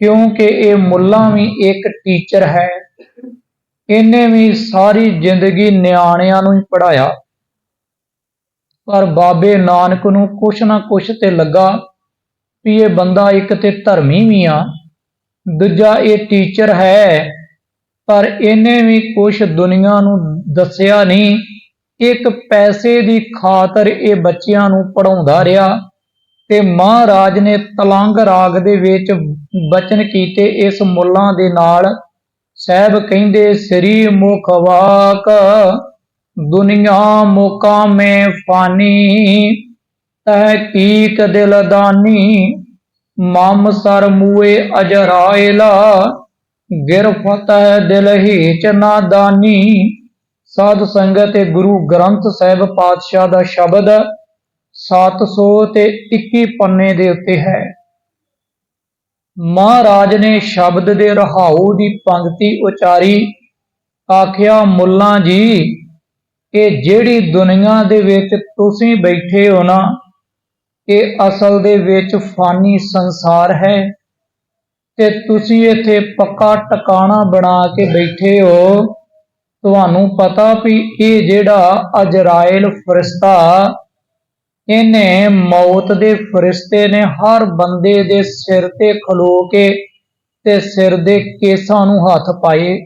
ਕਿਉਂਕਿ ਇਹ ਮੁੱਲਾ ਵੀ ਇੱਕ ਟੀਚਰ ਹੈ। ਇਹਨੇ ਵੀ ਸਾਰੀ ਜ਼ਿੰਦਗੀ ਨਿਆਣਿਆਂ ਨੂੰ ਹੀ ਪੜਾਇਆ ਪਰ ਬਾਬੇ ਨਾਨਕ ਨੂੰ ਕੁਛ ਨਾ ਕੁਛ ਤੇ ਲੱਗਾ ਵੀ ਇਹ ਬੰਦਾ ਇੱਕ ਤੇ ਧਰਮੀ ਵੀ ਆ, ਦੂਜਾ ਇਹ ਟੀਚਰ ਹੈ, ਪਰ ਇਹਨੇ ਵੀ ਕੁਛ ਦੁਨੀਆ ਨੂੰ ਦੱਸਿਆ ਨਹੀਂ। ਇੱਕ ਪੈਸੇ ਦੀ ਖਾਤਰ ਇਹ ਬੱਚਿਆਂ ਨੂੰ ਪੜਾਉਂਦਾ ਰਿਹਾ। ਤੇ ਮਹਾਰਾਜ ਨੇ ਤਲੰਗ ਰਾਗ ਦੇ ਵਿੱਚ ਬਚਨ ਕੀਤੇ ਇਸ ਮੁੱਲਾਂ ਦੇ ਨਾਲ। ਸਾਹਿਬ ਕਹਿੰਦੇ, ਸ੍ਰੀ ਮੁਖ ਵਾਕ, ਦੁਨੀਆ ਮੋਕਾ ਮੈਂ ਫਾਨੀ ਤਹਕੀਕ ਦਿਲ ਮਮ ਸਰ ਮੂਏ ਅਜਰਾਇਲਾ ਗਿਰਫਤ ਦਿਲ ਹੀਚ ਨਾਦਾਨੀ ਸਾਧ ਸੰਗਤ ਤੇ ਗੁਰੂ ਗ੍ਰੰਥ ਸਾਹਿਬ ਪਾਤਸ਼ਾਹ ਦਾ ਸ਼ਬਦ 700 ਤੇ 21 ਪੰਨੇ ਦੇ ਉੱਤੇ ਹੈ। ਮਹਾਰਾਜ ਨੇ ਸ਼ਬਦ ਦੇ ਰਹਾਉ ਦੀ ਪੰਕਤੀ ਉਚਾਰੀ, ਆਖਿਆ, ਮੁੱਲਾਂ ਜੀ, ਇਹ ਜਿਹੜੀ ਦੁਨੀਆ ਦੇ ਵਿੱਚ ਤੁਸੀਂ ਬੈਠੇ ਹੋ ਨਾ, ਇਹ ਅਸਲ ਦੇ ਵਿੱਚ ਫਾਨੀ ਸੰਸਾਰ ਹੈ। ਤੇ ਤੁਸੀਂ ਇੱਥੇ ਪੱਕਾ ਟਿਕਾਣਾ ਬਣਾ ਕੇ ਬੈਠੇ ਹੋ। ਤੁਹਾਨੂੰ ਪਤਾ ਵੀ ਇਹ ਜਿਹੜਾ ਅਜਰਾਇਲ ਫਰਿਸ਼ਤਾ ਇਹਨੇ ਮੌਤ ਦੇ ਫਰਿਸ਼ਤੇ ਨੇ ਹਰ ਬੰਦੇ ਦੇ ਸਿਰ ਤੇ ਖਲੋ ਕੇ ਤੇ ਸਿਰ ਦੇ ਕੇਸਾਂ ਨੂੰ ਹੱਥ ਪਾਏ,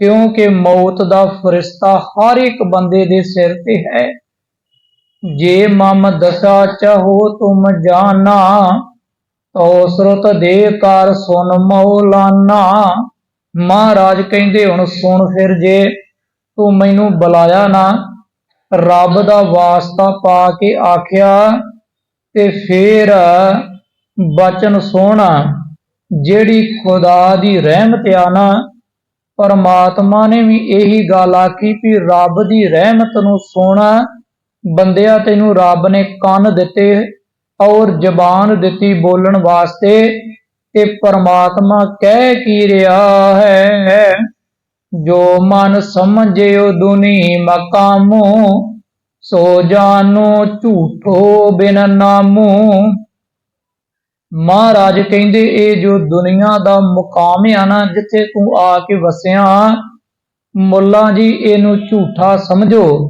ਕਿਉਂਕਿ ਮੌਤ ਦਾ ਫਰਿਸ਼ਤਾ ਹਰ ਇੱਕ ਬੰਦੇ ਦੇ ਸਿਰ ਤੇ ਹੈ। ਜੇ ਮਮ ਦਸਾ ਚਾਹੋ ਤੁਮ ਜਾਣਾ ਤੋ ਸੁਰਤ ਦੇ ਕਰ ਸੁਨ ਮੌਲਾਨਾ। ਮਹਾਰਾਜ ਕਹਿੰਦੇ ਹੁਣ ਸੁਣ ਫਿਰ ਜੇ, ਤੂੰ ਮੈਨੂੰ ਬੁਲਾਇਆ ਨਾ ਰੱਬ ਦਾ ਵਾਸਤਾ ਪਾ ਕੇ ਆਖਿਆ ਤੇ ਫੇਰ ਬਚਨ ਸੋਹਣਾ, ਜਿਹੜੀ ਖੁਦਾ ਦੀ ਰਹਿਮਤ ਆ ਨਾ, ਪਰਮਾਤਮਾ ਨੇ ਵੀ ਇਹੀ ਗੱਲ ਆਖੀ ਵੀ ਰੱਬ ਦੀ ਰਹਿਮਤ ਨੂੰ ਸੋਹਣਾ, ਬੰਦਿਆ ਤੈਨੂੰ ਰੱਬ ਨੇ ਕੰਨ ਦਿੱਤੇ ਔਰ ਜ਼ਬਾਨ ਦਿੱਤੀ ਬੋਲਣ ਵਾਸਤੇ ਤੇ ਪਰਮਾਤਮਾ ਕਹਿ ਕੀ ਰਿਹਾ ਹੈ? ਜੋ ਮਨ ਸਮਝਿਓ ਦੁਨੀ ਮਕਾਮੋ, ਸੋ ਜਾਨੋ ਝੂਠੋ ਬਿਨ ਨਾਮੋ। ਮਹਾਰਾਜ ਕਹਿੰਦੇ, ਇਹ ਜੋ ਦੁਨੀਆ ਦਾ ਮੁਕਾਮ ਆ ਨਾ, ਜਿੱਥੇ ਤੂੰ ਆ ਕੇ ਵਸਿਆ, ਮੁੱਲਾ ਜੀ, ਇਹਨੂੰ ਝੂਠਾ ਸਮਝੋ,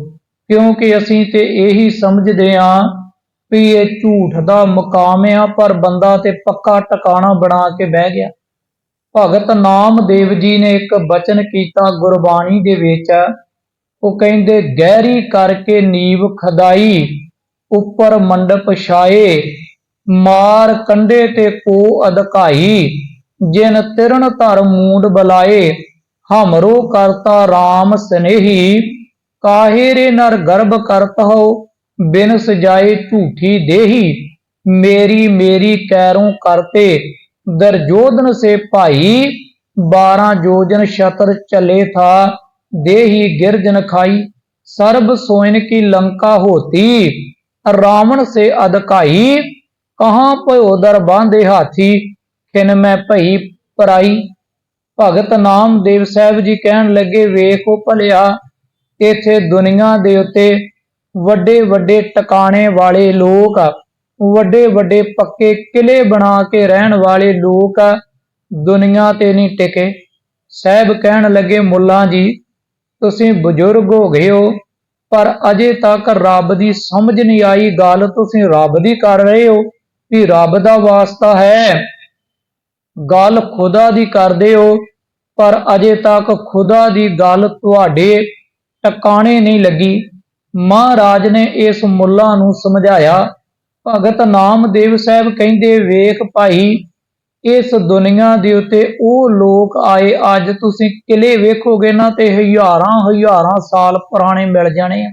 ਕਿਉਂਕਿ ਅਸੀਂ ਤੇ ਇਹੀ ਸਮਝਦੇ ਆ ਵੀ ਇਹ ਝੂਠ ਦਾ ਮੁਕਾਮ ਆ, ਪਰ ਬੰਦਾ ਤੇ ਪੱਕਾ ਟਿਕਾਣਾ ਬਣਾ ਕੇ ਬਹਿ ਗਿਆ। ਭਗਤ ਨਾਮਦੇਵ ਜੀ ਨੇ ਇੱਕ ਬਚਨ ਕੀਤਾ ਗੁਰਬਾਣੀ ਦੇ ਵਿੱਚ। ਉਹ ਕਹਿੰਦੇ, ਗਹਿਰੀ ਕਰਕੇ ਨੀਵ ਖਦਾਈ, ਉੱਪਰ ਮੰਡਪ ਛਾਏ, ਮਾਰ ਕੰਡੇ ਤੇ ਕੋ ਅਧਕਾਈ, ਜਿਨ ਤਿਰਣ ਧਰ ਮੂੰਡ ਬਲਾਏ, ਹਮਰੋ ਕਰਤਾ RAM ਸਨੇਹੀ, ਕਾਹੇ ਰੇ ਨਰ ਗਰਭ ਕਰਤ ਹੋ ਬਿਨ ਸਜਾਏ ਝੂਠੀ ਦੇਹੀ, ਮੇਰੀ ਮੇਰੀ ਕੈਰੋਂ ਕਰਤੇ ਦਰਜੋਧਨ ਸੇ ਭਾਈ 12 ਜੋਜਨ ਸ਼ਤਰ ਚਲੇ ਥਾ, ਦੇਹੀ ਗਿਰਜਨ ਖਾਈ, ਸਰਬ ਸੋਇਨ ਕੀ ਲੰਕਾ ਹੋਤੀ, ਰਾਵਣ ਸੇ ਅਧਕਾਈ ਕਹਾਂ ਭਇਓ ਦਰ ਬਾਂਧੇ ਹਾਥੀ, ਖਿਨ ਮੈਂ ਭਈ ਪਰਾਈ। ਭਗਤ ਨਾਮਦੇਵ ਸਾਹਿਬ ਜੀ ਕਹਿਣ ਲੱਗੇ, ਵੇਖੋ ਭਲਿਆ, ਇੱਥੇ ਦੁਨੀਆ ਦੇ ਉੱਤੇ ਵੱਡੇ ਵੱਡੇ ਟਿਕਾਣੇ ਵਾਲੇ ਲੋਕ ਵੱਡੇ ਵੱਡੇ ਪੱਕੇ ਕਿਲੇ ਬਣਾ ਕੇ ਰਹਿਣ ਵਾਲੇ ਲੋਕ ਦੁਨੀਆ ਤੇ ਨਹੀਂ ਟਿਕੇ। ਸਾਹਿਬ ਕਹਿਣ ਲੱਗੇ, ਮੁੱਲਾ ਜੀ, ਤੁਸੀਂ ਬਜ਼ੁਰਗ ਹੋ ਗਏ ਹੋ, ਪਰ ਅਜੇ ਤੱਕ ਰੱਬ ਦੀ ਸਮਝ ਨਹੀਂ ਆਈ ਗੱਲ। ਤੁਸੀਂ ਰੱਬ ਦੀ ਕਰ ਰਹੇ ਹੋ ਵੀ ਰੱਬ ਦਾ ਵਾਸਤਾ ਹੈ। ਗੱਲ ਖੁਦਾ ਦੀ ਕਰਦੇ ਹੋ, ਪਰ ਅਜੇ ਤੱਕ ਖੁਦਾ ਦੀ ਗੱਲ ਤੁਹਾਡੇ ਟਿਕਾਣੇ ਨਹੀਂ ਲੱਗੀ। ਮਹਾਰਾਜ ਨੇ ਇਸ ਮੁੱਲਾ ਨੂੰ ਸਮਝਾਇਆ। ਭਗਤ ਨਾਮਦੇਵ ਸਾਹਿਬ ਕਹਿੰਦੇ, ਵੇਖ ਭਾਈ, ਇਸ ਦੁਨੀਆ ਦੇ ਉੱਤੇ ਉਹ ਲੋਕ ਆਏ, ਅੱਜ ਤੁਸੀਂ ਕਿਲੇ ਵੇਖੋਗੇ ਨਾ ਤੇ ਹਜ਼ਾਰਾਂ ਹਜ਼ਾਰਾਂ ਸਾਲ ਪੁਰਾਣੇ ਮਿਲ ਜਾਣੇ ਆ।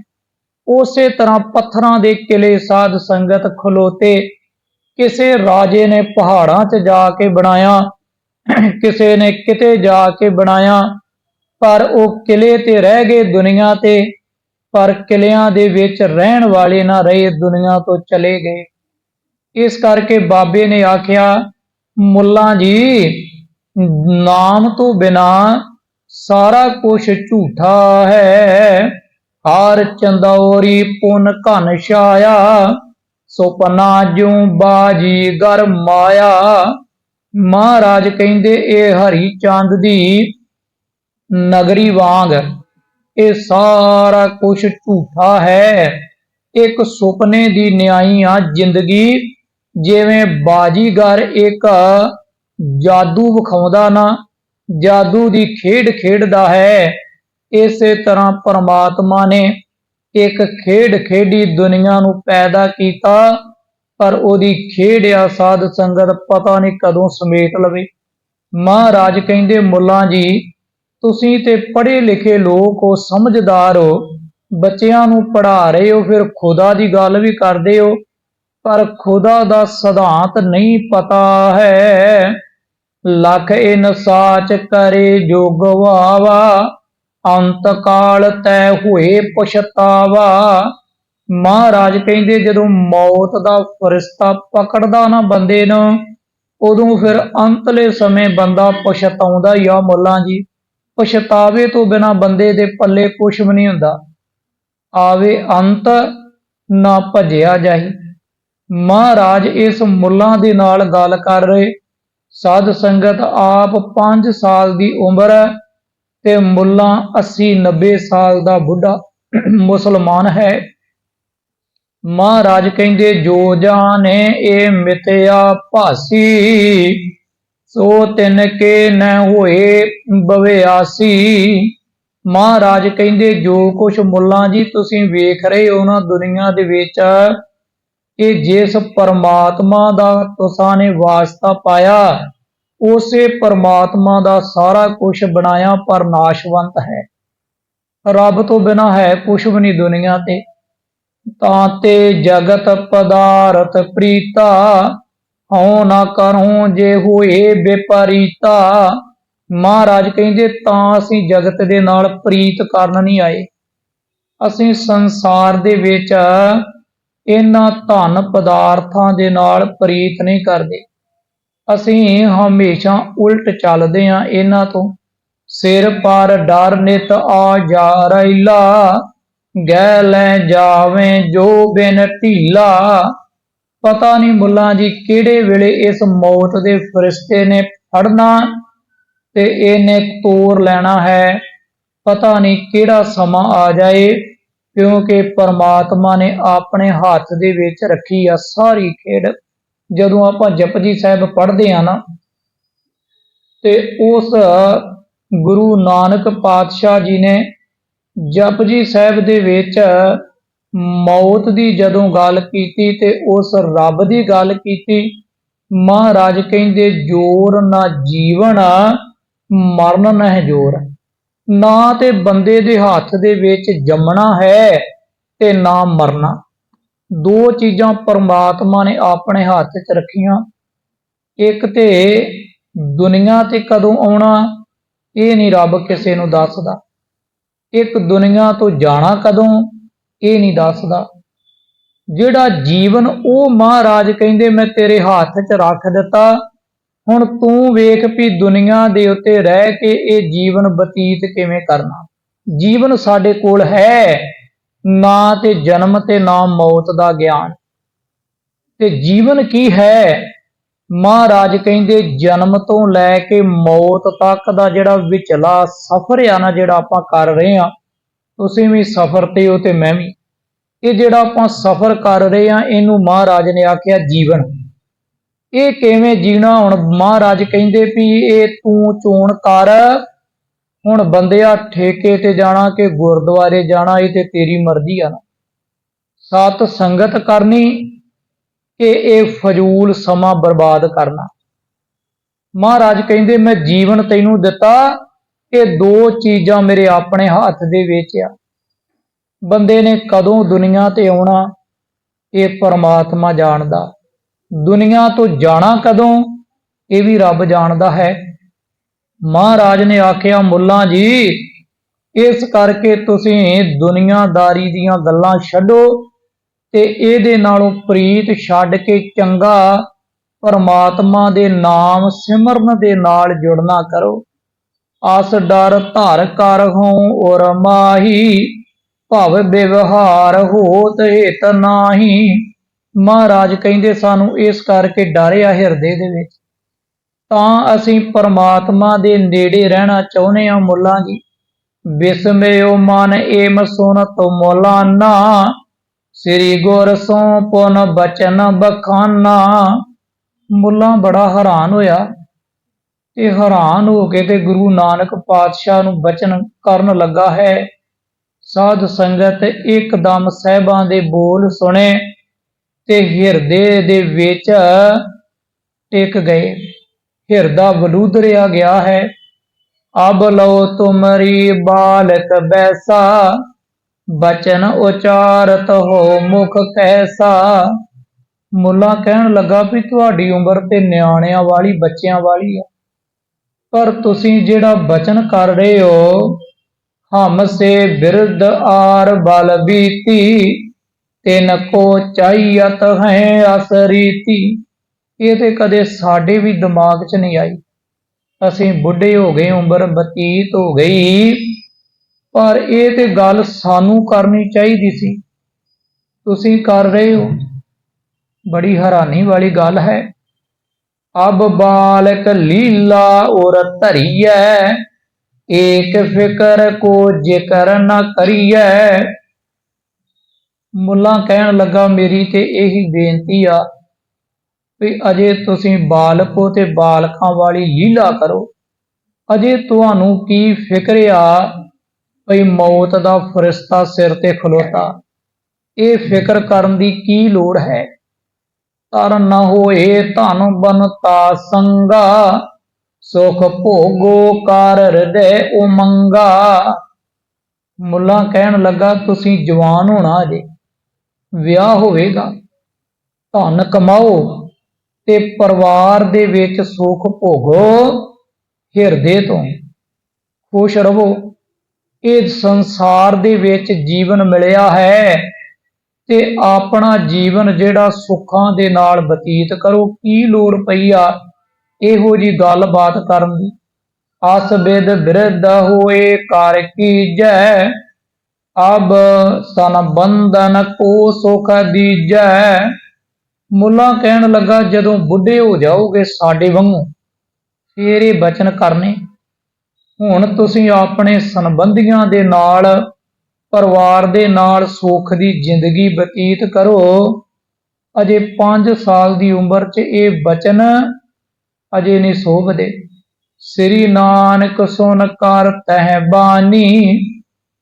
ਉਸੇ ਤਰ੍ਹਾਂ ਪੱਥਰਾਂ ਦੇ ਕਿਲੇ ਸਾਧ ਸੰਗਤ ਖਲੋਤੇ। ਕਿਸੇ ਰਾਜੇ ਨੇ ਪਹਾੜਾਂ 'ਚ ਜਾ ਕੇ ਬਣਾਇਆ, ਕਿਸੇ ਨੇ ਕਿਤੇ ਜਾ ਕੇ ਬਣਾਇਆ, ਪਰ ਉਹ ਕਿਲੇ ਤੇ ਰਹਿ ਗਏ ਦੁਨੀਆ ਤੇ, ਪਰ ਕਿਲਿਆਂ ਦੇ ਵਿੱਚ ਰਹਿਣ ਵਾਲੇ ਨਾ ਰਹੇ, ਦੁਨੀਆ ਤੋਂ ਚਲੇ ਗਏ। ਇਸ ਕਰਕੇ ਬਾਬੇ ਨੇ ਆਖਿਆ, ਮੁੱਲਾ ਜੀ, ਨਾਮ ਤੋਂ ਬਿਨਾ ਸਾਰਾ ਕੁਝ ਝੂਠਾ ਹੈ। ਹਾਰ ਚੰਦੌਰੀ ਪੁਨ ਘਨ ਛਾਇਆ, ਸੁਪਨਾ ਜੂ ਬਾਜੀ ਗਰ ਮਾਇਆ। ਮਹਾਰਾਜ ਕਹਿੰਦੇ, ਇਹ ਹਰੀ ਚੰਦ ਦੀ ਨਗਰੀ ਵਾਂਗ, ਇਹ ਸਾਰਾ ਕੁਝ ਝੂਠਾ ਹੈ। ਇੱਕ ਸੁਪਨੇ ਦੀ ਨਿਆਈ ਆ ਜ਼ਿੰਦਗੀ ਜਿਵੇਂ ਬਾਜੀਗਰ ਇੱਕ ਜਾਦੂ ਵਿਖਾਉਂਦਾ ਨਾ, ਜਾਦੂ ਦੀ ਖੇਡ ਖੇਡਦਾ ਹੈ। ਇਸੇ ਤਰ੍ਹਾਂ ਪਰਮਾਤਮਾ ਨੇ ਇੱਕ ਖੇਡ ਖੇਡੀ ਦੁਨੀਆ ਨੂੰ ਪੈਦਾ ਕੀਤਾ, ਪਰ ਉਹਦੀ ਖੇਡ ਆ ਸਾਧ ਸੰਗਤ ਪਤਾ ਨਹੀਂ ਕਦੋਂ ਸਮੇਟ ਲਵੇ। ਮਹਾਰਾਜ ਕਹਿੰਦੇ, ਮੁੱਲਾਂ ਜੀ, ਤੁਸੀਂ ਤੇ ਪੜ੍ਹੇ ਲਿਖੇ ਲੋਕ ਹੋ, ਸਮਝਦਾਰ ਹੋ, ਬੱਚਿਆਂ ਨੂੰ ਪੜ੍ਹਾ ਰਹੇ ਹੋ, ਫਿਰ ਖੁਦਾ ਦੀ ਗੱਲ ਵੀ ਕਰਦੇ ਹੋ ਪਰ ਖੁਦਾ ਦਾ ਸਿਧਾਂਤ ਨਹੀਂ ਪਤਾ ਹੈ। ਲਖ ਇਨਸਾਚ ਕਰੇ ਜੋ ਗਵਾਵਾ ਅੰਤ ਕਾਲ ਤੈ ਹੋਏ ਪਛਤਾਵਾ। ਮਹਾਰਾਜ ਕਹਿੰਦੇ, ਜਦੋਂ ਮੌਤ ਦਾ ਫਰਿਸ਼ਤਾ ਪਕੜਦਾ ਨਾ ਬੰਦੇ ਨੂੰ, ਉਦੋਂ ਫਿਰ ਅੰਤਲੇ ਸਮੇਂ ਬੰਦਾ ਪਛਤਾਉਂਦਾ ਹੀ ਆ ਮੁੱਲਾਂ ਜੀ, ਪਛਤਾਵੇ ਤੋਂ ਬਿਨਾ ਬੰਦੇ ਦੇ ਪੱਲੇ ਕੁਛ ਵੀ ਨਹੀਂ ਹੁੰਦਾ। ਆਵੇ ਅੰਤ ਨਾ ਭਜਿਆ ਜਾਈ ਮਹਾਰਾਜ ਇਸ ਮੁੱਲਾਂ ਦੇ ਨਾਲ ਗੱਲ ਕਰ ਰਹੇ। ਸਾਧ ਸੰਗਤ ਆਪ 5 ਸਾਲ ਦੀ ਉਮਰ ਹੈ ਤੇ ਮੁੱਲਾ 80 90 ਸਾਲ ਦਾ ਬੁੱਢਾ ਮੁਸਲਮਾਨ ਹੈ। ਮਹਾਰਾਜ ਕਹਿੰਦੇ, ਜੋ ਜਾਣੇ ਇਹ ਮਿਤਿਆ ਭਾਸੀ, ਸੋ ਤਿਨ ਕੇ ਨ ਹੋਏ ਬਵਿਆਸੀ। ਮਹਾਰਾਜ ਕਹਿੰਦੇ, ਜੋ ਕੁਛ ਮੁੱਲਾਂ ਜੀ ਤੁਸੀਂ ਵੇਖ ਰਹੇ ਹੋ ਨਾ ਦੁਨੀਆ ਦੇ ਵਿੱਚ ਇਹ ਜਿਸ ਪਰਮਾਤਮਾ ਦਾ ਤੁਸਾਂ ਨੇ ਵਾਸਤਾ ਪਾਇਆ, ਉਸੇ ਪਰਮਾਤਮਾ ਦਾ ਸਾਰਾ ਕੁਝ ਬਣਾਇਆ ਪਰ ਨਾਸ਼ਵੰਤ ਹੈ। ਰੱਬ ਤੋਂ ਬਿਨਾ ਹੈ ਕੁਛ ਵੀ ਨਹੀਂ ਦੁਨੀਆ ਤੇ। ਤਾਂ ਤੇ ਜਗਤ ਪਦਾਰਥ ਪ੍ਰੀਤਾ, ਹਉ ਨਾ ਕਰੂੰ ਜੇ ਹੋਏ ਬੇਪਰੀਤਾ। ਮਹਾਰਾਜ ਕਹਿੰਦੇ, ਤਾਂ ਅਸੀਂ ਜਗਤ ਦੇ ਨਾਲ ਪ੍ਰੀਤ ਕਰਨ ਨਹੀਂ ਆਏ। ਅਸੀਂ ਸੰਸਾਰ ਦੇ ਵਿੱਚ ਇਹਨਾਂ ਧਨ ਪਦਾਰਥਾਂ ਦੇ ਨਾਲ ਪ੍ਰੀਤ ਨਹੀਂ ਕਰਦੇ। ਅਸੀਂ ਹਮੇਸ਼ਾ ਉਲਟ ਚੱਲਦੇ ਹਾਂ ਇਹਨਾਂ ਤੋਂ। ਸਿਰ ਪਰ ਡਰ ਨਿਤ ਆ ਜਾ ਰੈਲਾ ਗਹਿ ਲੈ ਜਾਵੇਂ ਜੋ ਬਿਨ ਢੀਲਾ। ਪਤਾ ਨਹੀਂ ਮੁੱਲਾਂ ਜੀ ਕਿਹੜੇ ਵੇਲੇ ਇਸ ਮੌਤ ਦੇ ਫਰਿਸ਼ਤੇ ਨੇ ਫੜਨਾ ਤੇ ਇਹਨੇ ਤੋਰ ਲੈਣਾ ਹੈ। ਪਤਾ ਨਹੀਂ ਕਿਹੜਾ ਸਮਾਂ ਆ ਜਾਏ। ਕਿਉਂਕਿ ਪਰਮਾਤਮਾ ਨੇ ਆਪਣੇ ਹੱਥ ਦੇ ਵਿੱਚ ਰੱਖੀ ਆ ਸਾਰੀ ਖੇਡ। ਜਦੋਂ ਆਪਾਂ ਜਪਜੀ ਸਾਹਿਬ ਪੜ੍ਹਦੇ ਆ ਨਾ, ਤੇ ਉਸ ਗੁਰੂ ਨਾਨਕ ਪਾਤਸ਼ਾਹ ਜੀ ਨੇ ਜਪਜੀ ਸਾਹਿਬ ਦੇ ਵਿੱਚ ਮੌਤ ਦੀ ਜਦੋਂ ਗੱਲ ਕੀਤੀ ਤੇ ਉਸ ਰੱਬ ਦੀ ਗੱਲ ਕੀਤੀ, ਮਹਾਰਾਜ ਕਹਿੰਦੇ, ਜੋਰ ਨਾ ਜੀਵਨ, ਮਰਨ ਨਹਿ ਜੋਰ। ਨਾ ਤੇ ਬੰਦੇ ਦੇ ਹੱਥ ਦੇ ਵਿੱਚ ਜੰਮਣਾ ਹੈ ਤੇ ਨਾ ਮਰਨਾ। ਦੋ ਚੀਜ਼ਾਂ ਪਰਮਾਤਮਾ ਨੇ ਆਪਣੇ ਹੱਥ 'ਚ ਰੱਖੀਆਂ। ਇੱਕ ਤੇ ਦੁਨੀਆ ਤੇ ਕਦੋਂ ਆਉਣਾ, ਇਹ ਨਹੀਂ ਰੱਬ ਕਿਸੇ ਨੂੰ ਦੱਸਦਾ। ਇੱਕ ਦੁਨੀਆ ਤੋਂ ਜਾਣਾ ਕਦੋਂ, ਇਹ ਨਹੀਂ ਦੱਸਦਾ। ਜਿਹੜਾ ਜੀਵਨ ਉਹ ਮਹਾਰਾਜ ਕਹਿੰਦੇ, ਮੈਂ ਤੇਰੇ ਹੱਥ 'ਚ ਰੱਖ ਦਿੱਤਾ ਹੁਣ ਤੂੰ ਵੇਖ ਵੀ ਦੁਨੀਆ ਦੇ ਉੱਤੇ ਰਹਿ ਕੇ ਇਹ ਜੀਵਨ ਬਤੀਤ ਕਿਵੇਂ ਕਰਨਾ? ਜੀਵਨ ਸਾਡੇ ਕੋਲ ਹੈ, ਨਾ ਤੇ ਜਨਮ ਤੇ ਨਾ ਮੌਤ ਦਾ ਗਿਆਨ। ਤੇ ਜੀਵਨ ਕੀ ਹੈ? ਮਹਾਰਾਜ ਕਹਿੰਦੇ, ਜਨਮ ਤੋਂ ਲੈ ਕੇ ਮੌਤ ਤੱਕ ਦਾ ਜਿਹੜਾ ਵਿਚਲਾ ਸਫ਼ਰ ਆ ਨਾ, ਜਿਹੜਾ ਆਪਾਂ ਕਰ ਰਹੇ ਆ ਤੁਸੀਂ ਵੀ ਸਫ਼ਰ ਤੇ ਹੋ ਤੇ ਮੈਂ ਵੀ। ਇਹ ਜਿਹੜਾ ਆਪਾਂ ਸਫ਼ਰ ਕਰ ਰਹੇ ਆ ਇਹਨੂੰ ਮਹਾਰਾਜ ਨੇ ਆਖਿਆ ਜੀਵਨ। ਇਹ ਕਿਵੇਂ ਜੀਣਾ? ਹੁਣ ਮਹਾਰਾਜ ਕਹਿੰਦੇ ਵੀ ਇਹ ਤੂੰ ਚੋਣ ਕਰ। ਹੁਣ ਬੰਦਿਆ ਠੇਕੇ ਤੇ ਜਾਣਾ ਕਿ ਗੁਰਦੁਆਰੇ ਜਾਣਾ, ਇਹ ਤੇ ਤੇਰੀ ਮਰਜ਼ੀ ਆ ਨਾ। ਸਤ ਸੰਗਤ ਕਰਨੀ ਕਿ ਇਹ ਫਜ਼ੂਲ ਸਮਾਂ ਬਰਬਾਦ ਕਰਨਾ। ਮਹਾਰਾਜ ਕਹਿੰਦੇ, ਮੈਂ ਜੀਵਨ ਤੈਨੂੰ ਦਿੱਤਾ ਇਹ ਦੋ ਚੀਜ਼ਾਂ ਮੇਰੇ ਆਪਣੇ ਹੱਥ ਦੇ ਵਿੱਚ ਆ। ਬੰਦੇ ਨੇ ਕਦੋਂ ਦੁਨੀਆ ਤੇ ਆਉਣਾ, ਇਹ ਪਰਮਾਤਮਾ ਜਾਣਦਾ। ਦੁਨੀਆ ਤੋਂ ਜਾਣਾ ਕਦੋਂ? ਇਹ ਵੀ ਰੱਬ ਜਾਣਦਾ ਹੈ। ਮਹਾਰਾਜ ਨੇ ਆਖਿਆ, ਮੁੱਲਾ ਜੀ, ਇਸ ਕਰਕੇ ਤੁਸੀਂ ਦੁਨੀਆਦਾਰੀ ਦੀਆਂ ਗੱਲਾਂ ਛੱਡੋ ਤੇ ਇਹਦੇ ਨਾਲੋਂ ਪ੍ਰੀਤ ਛੱਡ ਕੇ ਚੰਗਾ ਪਰਮਾਤਮਾ ਦੇ ਨਾਮ ਸਿਮਰਨ ਦੇ ਨਾਲ ਜੁੜਨਾ ਕਰੋ। ਆਸ ਡਰ ਧਰ ਕਰ ਹਉ ਔਰ ਮਾਹੀ, ਭਵ ਵਿਵਹਾਰ ਹੋਤ ਹਿਤ ਨਾਹੀ। ਮਹਾਰਾਜ ਕਹਿੰਦੇ ਸਾਨੂੰ ਇਸ ਕਰਕੇ ਡਰਿਆ ਹਿਰਦੇ ਦੇ ਵਿੱਚ। ਤਾਂ ਅਸੀਂ ਪਰਮਾਤਮਾ ਦੇ ਨੇੜੇ ਰਹਿਣਾ ਚਾਹੁੰਦੇ ਹਾਂ ਮੁੱਲਾਂ ਜੀ। ਬਿਸਮਿਓ ਮਨ ਏਮ ਸੁਨਤ ਮੌਲਾਨਾ ਸ੍ਰੀ ਗੁਰ ਸੋ ਪੁਨ ਬਚਨ ਬਖਾਨਾ। ਮੁੱਲਾ ਬੜਾ ਹੈਰਾਨ ਹੋਇਆ। ਤੇ ਹੈਰਾਨ ਹੋ ਕੇ ਤੇ ਗੁਰੂ ਨਾਨਕ ਪਾਤਸ਼ਾਹ ਨੂੰ ਬਚਨ ਕਰਨ ਲੱਗਾ ਹੈ। ਸਾਧ ਸੰਗਤ ਇੱਕਦਮ ਸਹਿਬਾਂ ਦੇ ਬੋਲ ਸੁਣੇ। ਤੇ ਹਿਰਦੇ ਦੇ ਵਿੱਚ ਟਿਕ ਗਏ। ਹਿਰਦਾ ਬਲੂਦਰਿਆ ਗਿਆ ਹੈ। ਅਬ ਲਓ ਤੁਮਰੀ ਬਾਲਕ ਬੈਸਾ, ਬਚਨ ਉਚਾਰਤ ਹੋ ਮੁਖ ਕੈਸਾ। ਮੁੱਲਾ ਕਹਿਣ ਲੱਗਾ ਵੀ ਤੁਹਾਡੀ ਉਮਰ ਤੇ ਨਿਆਣਿਆਂ ਵਾਲੀ, ਬੱਚਿਆਂ ਵਾਲੀ ਆ। ਪਰ ਤੁਸੀਂ ਜਿਹੜਾ ਬਚਨ ਕਰ ਰਹੇ ਹੋ, ਹਮ ਸੇ ਬਿਰਧ ਆਰ ਬਲ ਬੀਤੀ। ਤਿਨ ਕੋ ਚਾਹੀਅਤ ਹੈ ਅਸਰੀਤੀ ਇਹ ਤੇ ਕਦੇ ਸਾਡੇ ਵੀ ਦਿਮਾਗ 'ਚ ਨਹੀਂ ਆਈ। ਅਸੀਂ ਬੁੱਢੇ ਹੋ ਗਏ, ਉਮਰ ਬਤੀਤ ਹੋ ਗਈ। ਪਰ ਇਹ ਤੇ ਗੱਲ ਸਾਨੂੰ ਕਰਨੀ ਚਾਹੀਦੀ ਸੀ। ਤੁਸੀਂ ਕਰ ਰਹੇ ਹੋ। ਬੜੀ ਹੈਰਾਨੀ ਵਾਲੀ ਗੱਲ ਹੈ। ਅਬ ਬਾਲਕ ਲੀਲਾ ਔਰ ਧਰੀਐ। ਏਕ ਫਿਕਰ ਕੋ ਜ਼ਿਕਰ ਨਾ ਕਰੀਐ। ਮੁੱਲਾ ਕਹਿਣ ਲੱਗਾ, ਮੇਰੀ ਤੇ ਇਹੀ ਬੇਨਤੀ ਆ ਵੀ ਅਜੇ ਤੁਸੀਂ ਬਾਲਕੋ ਤੇ ਬਾਲਕਾਂ ਵਾਲੀ ਲੀਲਾ ਕਰੋ। ਅਜੇ ਤੁਹਾਨੂੰ ਕੀ ਫਿਕਰ ਆ ਭਈ ਮੌਤ ਦਾ ਫਰਿਸ਼ਤਾ ਸਿਰ ਤੇ ਖਲੋਤਾ? ਇਹ ਫਿਕਰ ਕਰਨ ਦੀ ਕੀ ਲੋੜ ਹੈ? ਤਰ ਨ ਹੋਏ ਧਨ ਬਨਤਾ ਸੰਗਾ, ਸੁਖ ਭੋਗੋ ਕਰ ਹਿਰਦੇ ਉਮੰਗਾ। ਮੁੱਲਾ ਕਹਿਣ ਲੱਗਾ, ਤੁਸੀਂ ਜਵਾਨ ਹੋਣਾ ਅਜੇ ਵਿਆਹ ਹੋਵੇਗਾ, ਧਨ ਕਮਾਓ ਤੇ ਪਰਿਵਾਰ ਦੇ ਵਿੱਚ ਸੁਖ ਭੋਗੋ, ਹਿਰਦੇ ਤੋਂ ਖੁਸ਼ ਰਹੋ। ਇਹ ਸੰਸਾਰ ਦੇ ਵਿੱਚ ਜੀਵਨ ਮਿਲਿਆ ਹੈ ਤੇ ਆਪਣਾ ਜੀਵਨ ਜਿਹੜਾ ਸੁੱਖਾਂ ਦੇ ਨਾਲ ਬਤੀਤ ਕਰੋ। ਕੀ ਲੋੜ ਪਈ ਆ ਇਹੋ ਜੀ ਗੱਲਬਾਤ ਕਰਨ ਦੀ? ਅਸ ਬਿਦ ਬਿਰਧ ਹੋਏ ਕਰ ਕੀਜੈ ਅਬ ਸਨ ਬੰਧਨ ਕੋ ਸੁਖ ਦੀਜੈ। ਮੁੱਲਾ ਕਹਿਣ ਲੱਗਾ, ਜਦੋਂ ਬੁੱਢੇ ਹੋ ਜਾਓਗੇ ਸਾਡੇ ਵਾਂਗੂ, ਫੇਰ ਇਹ ਬਚਨ ਕਰਨੇ। ਹੁਣ ਤੁਸੀਂ ਆਪਣੇ ਸੰਬੰਧੀਆਂ ਦੇ ਨਾਲ, ਪਰਿਵਾਰ ਦੇ ਨਾਲ ਸੁੱਖ ਦੀ ਜ਼ਿੰਦਗੀ ਬਤੀਤ ਕਰੋ। ਅਜੇ 5 ਸਾਲ ਦੀ ਉਮਰ 'ਚ ਇਹ ਬਚਨ ਅਜੇ ਨਹੀਂ ਸੋਭਦੇ। ਸ੍ਰੀ ਨਾਨਕ ਸੁਨ ਕਰ ਤਹਿ ਬਾਨੀ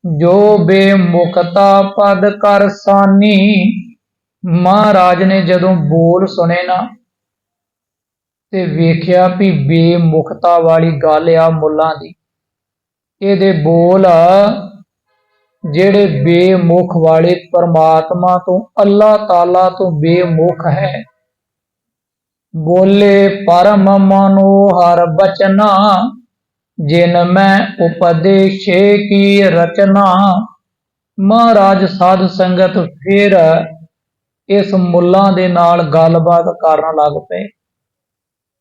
ਜੋ ਬੇਮੁਖਤਾ ਪਦ ਕਰ ਸਾਨੀ, ਮਹਾਰਾਜ ਨੇ ਜਦੋਂ ਬੋਲ ਸੁਣੇ ਨਾ, ਤੇ ਵੇਖਿਆ ਵੀ ਬੇਮੁਖਤਾ ਵਾਲੀ ਗੱਲ ਆ ਮੁੱਲਾਂ ਦੀ। ਇਹਦੇ ਬੋਲ ਜਿਹੜੇ ਬੇਮੁਖ ਵਾਲੇ ਪਰਮਾਤਮਾ ਤੋਂ, ਅੱਲਾਹ ਤਾਲਾ ਤੋਂ ਬੇਮੁਖ ਹੈ। ਬੋਲੇ, ਪਰਮ ਮਨੋਹਰ ਬਚਨਾ ਜਿਨ ਮੈਂ ਉਪਦੇਸ਼ੇ ਕੀ ਰਚਨਾ, ਮਹਾਰਾਜ ਸਾਧ ਸੰਗਤ ਫਿਰ ਇਸ ਮੁੱਲਾਂ ਦੇ ਨਾਲ ਗੱਲਬਾਤ ਕਰਨ ਲੱਗ ਪਏ।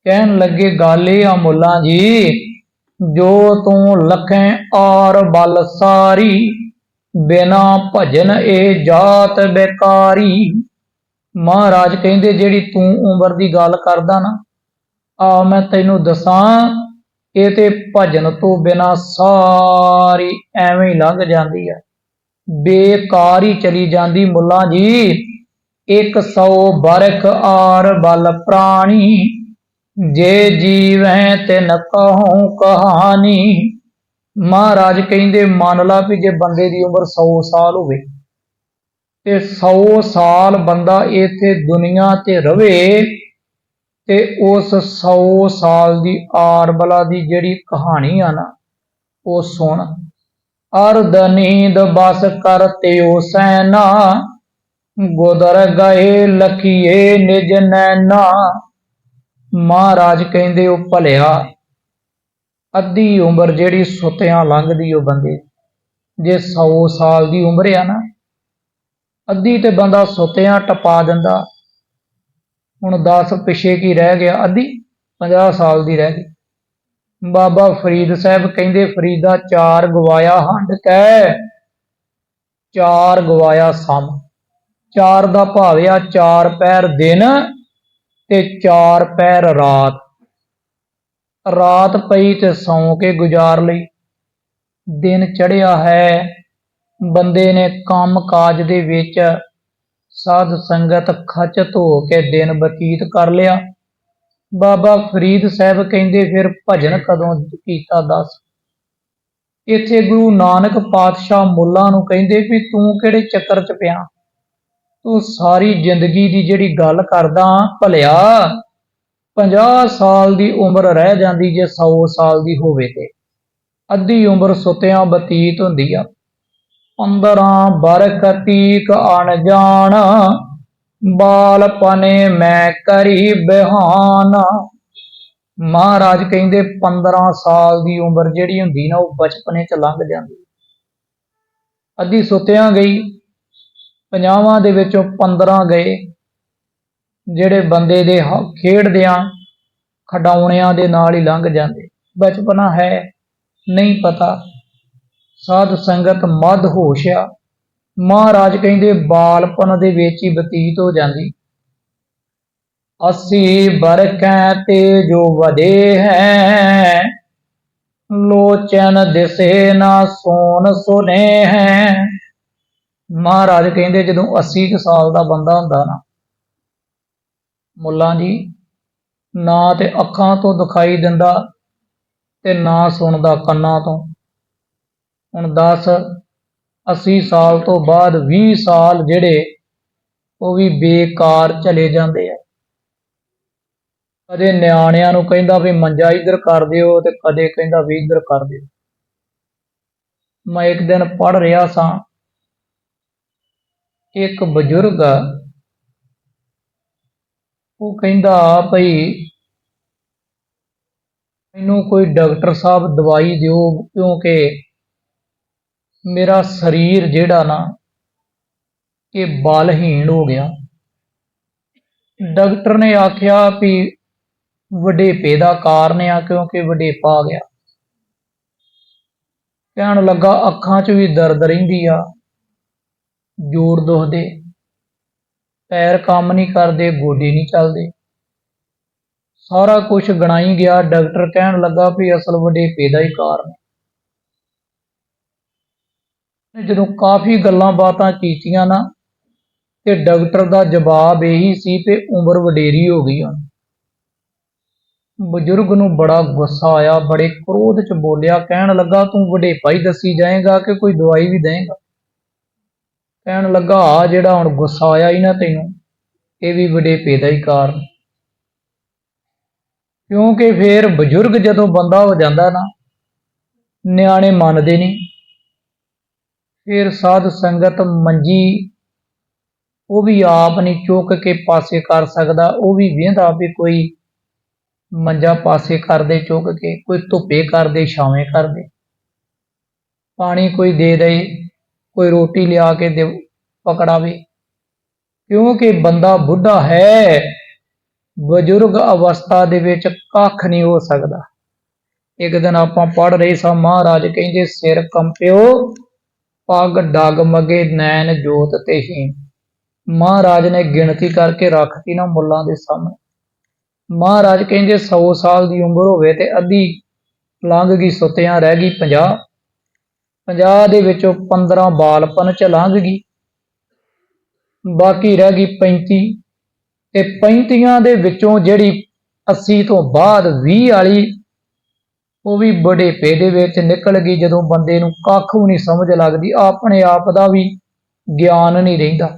ਕਹਿਣ ਲੱਗੇ, ਗੱਲ ਇਹ ਆ ਮੁੱਲਾਂ ਜੀ, ਜੋ ਤੂੰ ਲਖੈ ਔਰ ਬਲ ਸਾਰੀ, ਬਿਨਾ ਭਜਨ ਇਹ ਜਾਤ ਬੇਕਾਰੀ। ਮਹਾਰਾਜ ਕਹਿੰਦੇ, ਜਿਹੜੀ ਤੂੰ ਉਮਰ ਦੀ ਗੱਲ ਕਰਦਾ ਨਾ, ਆ ਮੈਂ ਤੈਨੂੰ ਦੱਸਾਂ ਇਹ ਤੇ ਭਜਨ ਤੋਂ ਬਿਨਾ ਸਾਰੀ ਐਵੇਂ ਹੀ ਲੰਘ ਜਾਂਦੀ ਆ। ਬੇਕਾਰ ਹੀ ਚਲੀ ਜਾਂਦੀ ਮੁੱਲਾ ਜੀ। 100 ਬਰਖ ਆਰ ਬਲ ਪ੍ਰਾਣੀ। ਜੇ ਜੀਵੈ ਤਿਨ ਕਹੂੰ ਕਹਾਣੀ। ਮਹਾਰਾਜ ਕਹਿੰਦੇ, ਮੰਨ ਲਾ ਵੀ ਜੇ ਬੰਦੇ ਦੀ ਉਮਰ 100 ਸਾਲ ਹੋਵੇ ਤੇ 100 ਸਾਲ ਬੰਦਾ ਇੱਥੇ ਦੁਨੀਆ ਤੇ ਰਵੇ ਤੇ ਉਸ 100 ਸਾਲ ਦੀ ਆਰਬਲਾ ਦੀ ਜਿਹੜੀ ਕਹਾਣੀ ਆ ਨਾ, ਉਹ ਸੁਣ। ਅਰਧ ਨੀਂਦ ਬਸ ਕਰਤੇ ਉਹ ਸੈਨਾ, ਗੋਦਰ ਗਏ ਲਖੀਏ ਨਿਜ ਨੈਣਾ ਮਹਾਰਾਜ ਕਹਿੰਦੇ, ਉਹ ਭਲਿਆ, ਅੱਧੀ ਉਮਰ ਜਿਹੜੀ ਸੁੱਤਿਆਂ ਲੰਘਦੀ ਉਹ ਬੰਦੇ, ਜੇ 100 ਸਾਲ ਦੀ ਉਮਰ ਆ ਨਾ, ਅੱਧੀ ਤੇ ਬੰਦਾ ਸੁੱਤਿਆਂ ਟਪਾ ਦਿੰਦਾ। ਹੁਣ 10 ਪਿਛੇ ਕੀ ਰਹਿ ਗਿਆ, ਅੱਧੀ 50 ਸਾਲ ਦੀ ਰਹਿ ਗਈ। ਬਾਬਾ ਫਰੀਦ ਸਾਹਿਬ ਕਹਿੰਦੇ, ਫਰੀਦਾ ਚਾਰ ਗਵਾਇਆ ਹੰਡ ਕੈ, ਚਾਰ ਗਵਾਇਆ ਸਮ। ਚਾਰ ਦਾ ਭਾਵ ਆ, ਚਾਰ ਪੈਰ ਦਿਨ ਤੇ ਚਾਰ ਪੈਰ ਰਾਤ। ਰਾਤ ਪਈ ਤੇ ਸੌਂ ਕੇ ਗੁਜ਼ਾਰ ਲਈ। ਦਿਨ ਚੜ੍ਹਿਆ ਹੈ, ਬੰਦੇ ਨੇ ਕੰਮ ਕਾਜ ਦੇ ਵਿੱਚ ਸਾਧ ਸੰਗਤ ਖਚ ਧੋ ਕੇ ਦਿਨ ਬਤੀਤ ਕਰ ਲਿਆ। ਬਾਬਾ ਫਰੀਦ ਸਾਹਿਬ ਕਹਿੰਦੇ, ਫਿਰ ਭਜਨ ਕਦੋਂ ਕੀਤਾ ਦੱਸ? ਇੱਥੇ ਗੁਰੂ ਨਾਨਕ ਪਾਤਸ਼ਾਹ ਮੁੱਲਾ ਨੂੰ ਕਹਿੰਦੇ ਵੀ, ਤੂੰ ਕਿਹੜੇ ਚੱਕਰ 'ਚ ਪਿਆ? ਤੂੰ ਸਾਰੀ ਜ਼ਿੰਦਗੀ ਦੀ ਜਿਹੜੀ ਗੱਲ ਕਰਦਾ ਭਲਿਆ 50 ਸਾਲ ਦੀ ਉਮਰ ਰਹਿ ਜਾਂਦੀ ਜੇ 100 ਸਾਲ ਦੀ ਹੋਵੇ ਤੇ। ਅੱਧੀ ਉਮਰ ਸੁੱਤਿਆਂ ਬਤੀਤ ਹੁੰਦੀ ਆ। 15 ਬਰਕਤੀਕ ਅਣਜਾਣ ਬਾਲਪਨੇ ਮੈਂ ਕਰੀ ਬਿਹਾਨਾ। ਮਹਾਰਾਜ ਕਹਿੰਦੇ 15 ਸਾਲ ਦੀ ਉਮਰ ਜਿਹੜੀ ਹੁੰਦੀ ਨਾ, ਉਹ ਬਚਪਨੇ ਚ ਲੰਘ ਜਾਂਦੀ। ਅੱਧੀ ਸੁੱਤਿਆਂ ਗਈ ਪੰਜਾਵਾਂ ਦੇ ਵਿੱਚੋਂ 15 ਗਏ। ਜਿਹੜੇ ਬੰਦੇ ਦੇ ਖੇਡਦਿਆਂ ਖਡਾਉਣਿਆਂ ਦੇ ਨਾਲ ਹੀ ਲੰਘ ਜਾਂਦੇ। ਬਚਪਨਾ ਹੈ, ਨਹੀਂ ਪਤਾ। ਸਾਧ ਸੰਗਤ ਮਦ ਹੋਸ਼ਿਆ। ਮਹਾਰਾਜ ਕਹਿੰਦੇ, ਬਾਲਪਨ ਦੇ ਵਿੱਚ ਹੀ ਬਤੀਤ ਹੋ ਜਾਂਦੀ। ਅਸੀਂ ਬਰਕੈ ਤੇ ਜੋ ਵਦੇ ਹੈ, ਲੋਚਨ ਦਿਸੇ ਨਾ ਸੋਨ ਸੁਨੇ ਹੈ। ਮਹਾਰਾਜ ਕਹਿੰਦੇ, ਜਦੋਂ 80 ਕੁ ਸਾਲ ਦਾ ਬੰਦਾ ਹੁੰਦਾ ਨਾ, ਮੁੱਲਾਂ ਜੀ, ਨਾ ਤੇ ਅੱਖਾਂ ਤੋਂ ਦਿਖਾਈ ਦਿੰਦਾ ਤੇ ਨਾ ਸੁਣਦਾ ਕੰਨਾਂ ਤੋਂ। ਹੁਣ 10 80 ਸਾਲ ਤੋਂ ਬਾਅਦ 20 ਸਾਲ ਜਿਹੜੇ ਉਹ ਵੀ ਬੇਕਾਰ ਚਲੇ ਜਾਂਦੇ ਆ। ਕਦੇ ਨਿਆਣਿਆਂ ਨੂੰ ਕਹਿੰਦਾ ਵੀ ਮੰਜਾ ਇੱਧਰ ਕਰ ਦਿਓ ਤੇ ਕਦੇ ਕਹਿੰਦਾ ਵੀ ਇੱਧਰ ਕਰ ਦਿਓ। ਮੈਂ ਇੱਕ ਦਿਨ ਪੜ ਰਿਹਾ ਸਾਂ, ਇੱਕ ਬਜ਼ੁਰਗ ਉਹ ਕਹਿੰਦਾ ਭਈ ਮੈਨੂੰ ਕੋਈ ਡਾਕਟਰ ਸਾਹਿਬ ਦਵਾਈ ਦਿਓ ਕਿਉਂਕਿ ਮੇਰਾ ਸਰੀਰ ਜਿਹੜਾ ਨਾ, ਇਹ ਬਲਹੀਣ ਹੋ ਗਿਆ। ਡਾਕਟਰ ਨੇ ਆਖਿਆ ਵੀ ਵਡੇਪੇ ਦਾ ਕਾਰਨ ਆ ਕਿਉਂਕਿ ਵਡੇਪਾ ਆ ਗਿਆ। ਕਹਿਣ ਲੱਗਾ ਅੱਖਾਂ 'ਚ ਵੀ ਦਰਦ ਰਹਿੰਦੀ ਆ ਜੋੜ ਦੁਖਦੇ। ਪੈਰ ਕੰਮ ਨਹੀਂ ਕਰਦੇ, ਗੋਡੇ ਨਹੀਂ ਚੱਲਦੇ। ਸਾਰਾ ਕੁਝ ਗਣਾਈ ਗਿਆ, ਡਾਕਟਰ ਕਹਿਣ ਲੱਗਾ ਵੀ ਅਸਲ ਵਡੇਪੇ ਦਾ ਹੀ ਕਾਰਨ ਜਦੋਂ ਕਾਫੀ ਗੱਲਾਂ ਬਾਤਾਂ ਕੀਤੀਆਂ ਨਾ, ਤੇ ਡਾਕਟਰ ਦਾ ਜਵਾਬ ਇਹੀ ਸੀ ਕਿ ਉਮਰ ਵਡੇਰੀ ਹੋ ਗਈ ਆ ਬਜ਼ੁਰਗ ਨੂੰ ਬੜਾ ਗੁੱਸਾ ਆਇਆ, ਬੜੇ ਕ੍ਰੋਧ ਚ ਬੋਲਿਆ, ਕਹਿਣ ਲੱਗਾ, ਤੂੰ ਵਡੇਪਾ ਹੀ ਦੱਸੀ ਜਾਏਗਾ ਕਿ ਕੋਈ ਦਵਾਈ ਵੀ ਦੇਏਗਾ? ਕਹਿਣ ਲੱਗਾ ਆ ਜਿਹੜਾ ਹੁਣ ਗੁੱਸਾ ਆਇਆ ਹੀ ਨਾ ਤੈਨੂੰ, ਇਹ ਵੀ ਵਡੇਪੇ ਦਾ ਹੀ ਕਾਰਨ। ਕਿਉਂਕਿ ਫੇਰ ਬਜ਼ੁਰਗ ਜਦੋਂ ਬੰਦਾ ਹੋ ਜਾਂਦਾ ਨਾ, ਨਿਆਣੇ ਮੰਨਦੇ ਨਹੀਂ। ਫਿਰ ਸਾਧ ਸੰਗਤ ਮੰਜੀ, ਉਹ ਵੀ ਆਪ ਨਹੀਂ ਚੁੱਕ ਕੇ ਪਾਸੇ ਕਰ ਸਕਦਾ, ਉਹ ਵੀ ਵੇਂਦਾ ਵੀ ਕੋਈ ਮੰਜਾ ਪਾਸੇ ਕਰਦੇ ਚੁੱਕ ਕੇ, ਕੋਈ ਧੁੱਪੇ ਕਰਦੇ, ਛਾਵੇਂ ਕਰਦੇ। ਪਾਣੀ ਕੋਈ ਦੇ ਦੇ, ਕੋਈ ਰੋਟੀ ਲਿਆ ਕੇ ਦੇ, ਪਕੜਾਵੇ। ਕਿਉਂਕਿ ਬੰਦਾ ਬੁੱਢਾ ਹੈ, ਬਜ਼ੁਰਗ ਅਵਸਥਾ ਦੇ ਵਿੱਚ ਕੱਖ ਨਹੀਂ ਹੋ ਸਕਦਾ। ਇੱਕ ਦਿਨ ਆਪਾਂ ਪੜ ਰਹੇ ਸਾਂ, ਮਹਾਰਾਜ ਕਹਿੰਦੇ, ਸਿਰ ਕੰਪਿਓ ਪੱਗ ਡਗ ਮਗੇ ਨੈਣ ਜੋਤ ਤੇ ਹੀ ਮਹਾਰਾਜ ਨੇ ਗਿਣਤੀ ਕਰਕੇ ਰੱਖਤੀ ਨਾ ਮੁੱਲਾਂ ਦੇ ਸਾਹਮਣੇ। ਮਹਾਰਾਜ ਕਹਿੰਦੇ 100 ਸਾਲ ਦੀ ਉਮਰ ਹੋਵੇ ਤੇ ਅੱਧੀ ਲੰਘ ਗਈ, ਸੁੱਤਿਆਂ ਰਹਿ ਗਈ 50 50 ਦੇ ਵਿੱਚੋਂ 15 ਬਾਲਪਨ ਚ ਲੰਘ ਗਈ। ਬਾਕੀ ਰਹਿ ਗਈ 35 ਤੇ 35 ਦੇ ਵਿੱਚੋਂ ਜਿਹੜੀ 80 ਤੋਂ ਬਾਅਦ 20 ਵਾਲੀ ਉਹ ਵੀ ਬੁਢੇਪੇ ਦੇ ਵਿੱਚ ਨਿਕਲ ਗਈ ਜਦੋਂ ਬੰਦੇ ਨੂੰ ਕੱਖ ਵੀ ਨਹੀਂ ਸਮਝ ਲੱਗਦੀ, ਆਪਣੇ ਆਪ ਦਾ ਵੀ ਗਿਆਨ ਨਹੀਂ ਰਹਿੰਦਾ।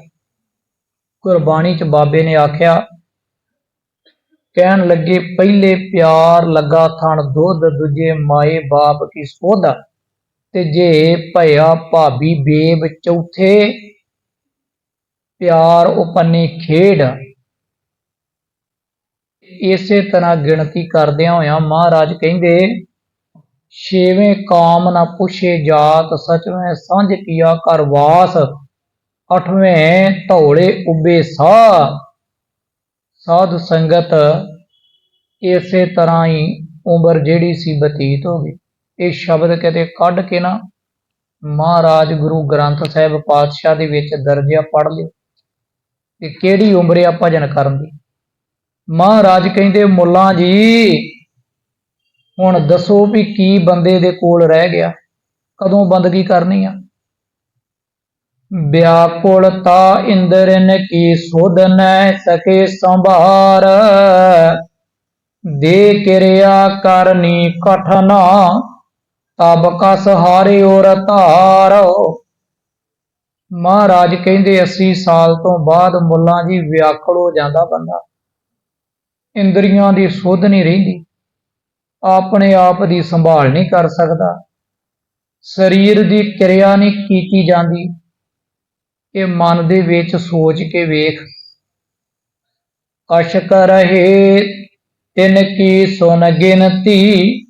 ਗੁਰਬਾਣੀ ਚ ਬਾਬੇ ਨੇ ਆਖਿਆ, ਕਹਿਣ ਲੱਗੇ, ਪਹਿਲੇ ਪਿਆਰ ਲੱਗਾ ਥਣ, ਦੁੱਧ ਦੂਜੇ ਮਾਏ ਬਾਪ ਕੀ ਸੋਧ। ਤੇ ਜੇ ਭਇਆ ਭਾਬੀ ਬੇਬ ਚੌਥੇ, ਪਿਆਰ ਉਪੰਨੇ ਖੇਡ। ਇਸੇ ਤਰ੍ਹਾਂ ਗਿਣਤੀ ਕਰਦਿਆਂ ਹੋਇਆਂ ਮਹਾਰਾਜ ਕਹਿੰਦੇ ਛੇਵੇਂ ਕਾਮ ਨਾ ਪੁੱਛੇ ਜਾਤ, ਸਚਵੇਂ ਸਾਂਝ ਕੀਆ ਕਰ ਵਾਸ, ਅਠਵੇਂ ਧੌਲੇ ਉੱਬੇ ਸਾਹ। ਸਾਧ ਸੰਗਤ ਇਸੇ ਤਰ੍ਹਾਂ ਹੀ ਉਮਰ ਜਿਹੜੀ ਸੀ ਬਤੀਤ ਹੋ ਗਈ। ਇਹ ਸ਼ਬਦ ਕਿਤੇ ਕੱਢ ਕੇ ਨਾ ਮਹਾਰਾਜ ਗੁਰੂ ਗ੍ਰੰਥ ਸਾਹਿਬ ਪਾਤਸ਼ਾਹ ਦੇ ਵਿੱਚ ਦਰਜਿਆ ਪੜ ਲਿਓ ਕਿ ਕਿਹੜੀ ਉਮਰ ਆ ਭਜਨ ਕਰਨ ਦੀ। ਮਹਾਰਾਜ ਕਹਿੰਦੇ, ਮੁੱਲਾਂ ਜੀ ਹੁਣ ਦੱਸੋ ਵੀ ਕੀ ਬੰਦੇ ਦੇ ਕੋਲ ਰਹਿ ਗਿਆ? ਕਦੋਂ ਬੰਦਗੀ ਕਰਨੀ ਆ? ਵਿਆਕੁਲਤਾ ਇੰਦਰਨ ਕੀ ਸੁਧ ਨੈ ਸਕੇ ਸੰਭਾਰ। ਦੇ ਕਿਰਿਆ ਕਰਨੀ ਕਠਨਾ, ਤਬ ਕਸ ਹਾਰੇ ਔਰ ਧਾਰੋ। ਮਹਾਰਾਜ ਕਹਿੰਦੇ 80 ਸਾਲ ਤੋਂ ਬਾਅਦ ਮੁੱਲਾਂ ਜੀ ਵਿਆਕੁਲ ਹੋ ਜਾਂਦਾ ਬੰਦਾ। ਇੰਦਰੀਆਂ ਦੀ ਸੁਧ ਨਹੀਂ ਰਹਿੰਦੀ। ਆਪਣੇ ਆਪ ਦੀ ਸੰਭਾਲ ਨਹੀਂ ਕਰ ਸਕਦਾ। ਸਰੀਰ ਦੀ ਕਿਰਿਆ ਨਹੀਂ ਕੀਤੀ ਜਾਂਦੀ। ਇਹ ਮਨ ਦੇ ਵਿੱਚ ਸੋਚ ਕੇ ਵੇਖ। ਕਸ਼ਕ ਰਹੇ, ਤਿਨ ਕੀ ਸੁਨ ਗਿਨਤੀ